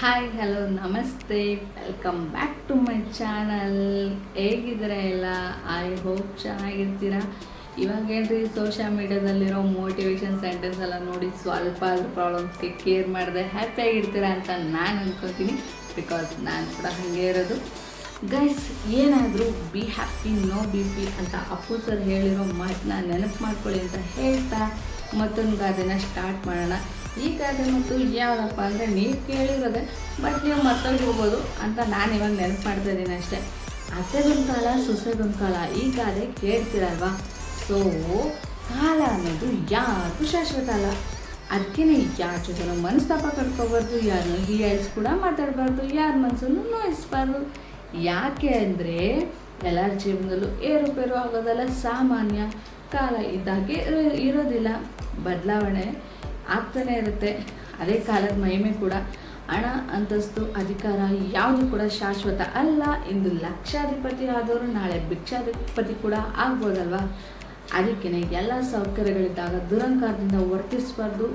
Hi hello ನಮಸ್ತೆ welcome back to my channel ಹೇಗಿದ್ದೀರಾ ಎಲ್ಲ? ಐ ಹೋಪ್ ಚೆನ್ನಾಗಿರ್ತೀರಾ. ಇವಾಗ ಏನ್ರಿ ಸೋಷಿಯಲ್ ಮೀಡಿಯಾದಲ್ಲಿರೋ ಮೋಟಿವೇಶನ್ ಸೆಂಟೆನ್ಸ್ ಎಲ್ಲ ನೋಡಿ ಸ್ವಲ್ಪ ಅದ್ರ ಪ್ರಾಬ್ಲಮ್ಸ್ಗೆ ಕೇರ್ ಮಾಡಿದೆ ಹ್ಯಾಪಿಯಾಗಿರ್ತೀರಾ ಅಂತ ನಾನು ಅನ್ಕೋತೀನಿ. ಬಿಕಾಸ್ ನಾನು ಕೂಡ ಹಾಗೆ ಇರೋದು. ಗೈಸ್ ಏನಾದರೂ be happy no B P ಅಂತ ಅಪ್ಪು ಸರ್ ಹೇಳಿರೋ ಮಾತನ್ನ ನೆನಪು ಮಾಡ್ಕೊಳ್ಳಿ ಅಂತ ಹೇಳ್ತಾ ಮತ್ತೊಂದು ಗಾದೆನ ಸ್ಟಾರ್ಟ್ ಮಾಡೋಣ. ಈ ಗಾದೆ ಮತ್ತು ಯಾವುದಪ್ಪ ಅಂದರೆ ನೀವು ಕೇಳಿರೋದೆ ಬಟ್ ನೀವು ಮರ್ತೋಗಿರ್ಬೋದು ಅಂತ ನಾನು ಇವಾಗ ನೆನಪು ಮಾಡ್ತಾ ಇದ್ದೀನಿ ಅಷ್ಟೇ. ಅತ್ತೆಗೊಂದು ಕಾಲ ಸೊಸೆಗೊಂದು ಕಾಲ ಈ ಗಾದೆ ಕೇಳ್ತೀರಲ್ವಾ? ಸೊ ಕಾಲ ಅನ್ನೋದು ಯಾರು ಶಾಶ್ವತ ಅಲ್ಲ. ಅದಕ್ಕೆ ಯಾರ ಜೊತೆ ಮನಸ್ತಾಪ ಕಟ್ಕೋಬಾರ್ದು ಯಾರನ್ನೂ ಹೀಯಾಳಿಸಿ ಕೂಡ ಮಾತಾಡಬಾರ್ದು, ಯಾರ ಮನಸ್ಸನ್ನು ನೋಯಿಸ್ಬಾರ್ದು. ಯಾಕೆ ಅಂದರೆ ಎಲ್ಲರ ಜೀವನದಲ್ಲೂ ಏರುಪೇರು ಆಗೋದೆಲ್ಲ ಸಾಮಾನ್ಯ ಕಾಲ ಇದ್ದಾಗೆ ಇರೋ- ಇರೋದಿಲ್ಲ. ಬದಲಾವಣೆ ಆಗ್ತಾನೆ ಇರುತ್ತೆ. ಅದೇ ಕಾಲದ ಮಹಿಮೆ ಕೂಡ ಹಣ, ಅಂತಸ್ತು, ಅಧಿಕಾರ ಯಾವುದು ಕೂಡ ಶಾಶ್ವತ ಅಲ್ಲ. ಇಂದು ಲಕ್ಷಾಧಿಪತಿ ಆದವರು ನಾಳೆ ಭಿಕ್ಷಾಧಿಪತಿ ಕೂಡ ಆಗ್ಬೋದಲ್ವಾ? ಅದಕ್ಕೆ ಎಲ್ಲ ಸೌಕರ್ಯಗಳಿದ್ದಾಗ ದುರಂಕಾರದಿಂದ ವರ್ತಿಸಬಾರ್ದು.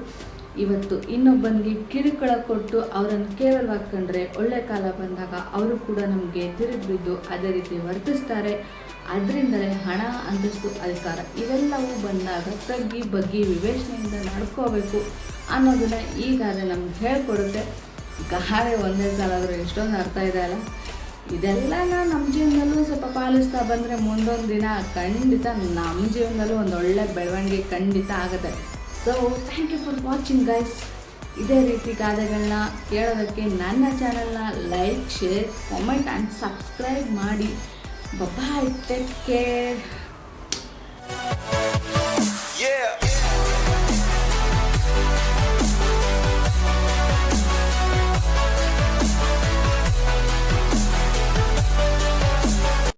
ಇವತ್ತು ಇನ್ನೊಬ್ಬನಿಗೆ ಕಿರುಕುಳ ಕೊಟ್ಟು ಅವರನ್ನು ಕೇವಲವಾಗಿ ಕಂಡ್ರೆ ಒಳ್ಳೆ ಕಾಲ ಬಂದಾಗ ಅವರು ಕೂಡ ನಮಗೆ ತಿರುಗಿ ಬಿದ್ದು ಅದೇ ರೀತಿ ವರ್ತಿಸ್ತಾರೆ. ಅದರಿಂದಲೇ ಹಣ, ಅಂತಸ್ತು, ಅಧಿಕಾರ ಇವೆಲ್ಲವೂ ಬಂದಾಗ ತಗ್ಗಿ ಬಗ್ಗಿ, ವಿವೇಚನೆಯಿಂದ ನಡ್ಕೋಬೇಕು ಅನ್ನೋದನ್ನ ಗಾದೆ ನಮ್ಗೆ ಹೇಳ್ಕೊಡುತ್ತೆ. ಗಾದೆ ಒಂದೇ ಸಲ ಆದರೂ ಎಷ್ಟೊಂದು ಅರ್ಥ ಇದೆ ಅಲ್ಲ? ಇದೆಲ್ಲ ನಮ್ಮ ಜೀವನದಲ್ಲೂ ಸ್ವಲ್ಪ ಪಾಲಿಸ್ತಾ ಬಂದರೆ ಮುಂದೊಂದು ದಿನ ಖಂಡಿತ ನಮ್ಮ ಜೀವನದಲ್ಲೂ ಒಂದು ಒಳ್ಳೆ ಬೆಳವಣಿಗೆ ಖಂಡಿತ ಆಗುತ್ತೆ. So thank you for watching guys ಇದೇ ರೀತಿ ಗಾದೆಗಳನ್ನ ಕೇಳೋದಕ್ಕೆ ನನ್ನ ಚಾನಲ್ನ like share comment and subscribe ಮಾಡಿ. Bye-bye. Take care.